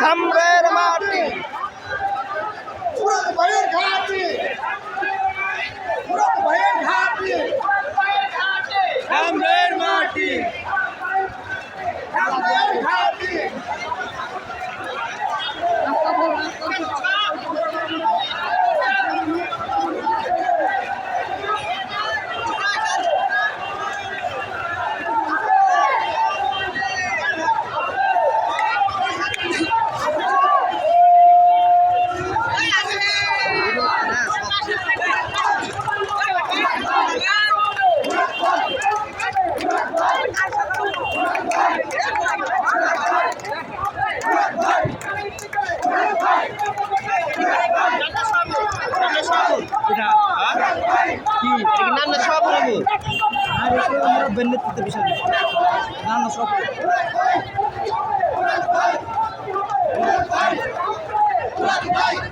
খাম্বের মাটি। পুরত ভাইয়ের ঘাটি পুরত ভাইয়ের ঘাটি খাম্বের মাটি। নাম না সব আর আমরা বেন্নেতে বিষয়। না না সব Right, right.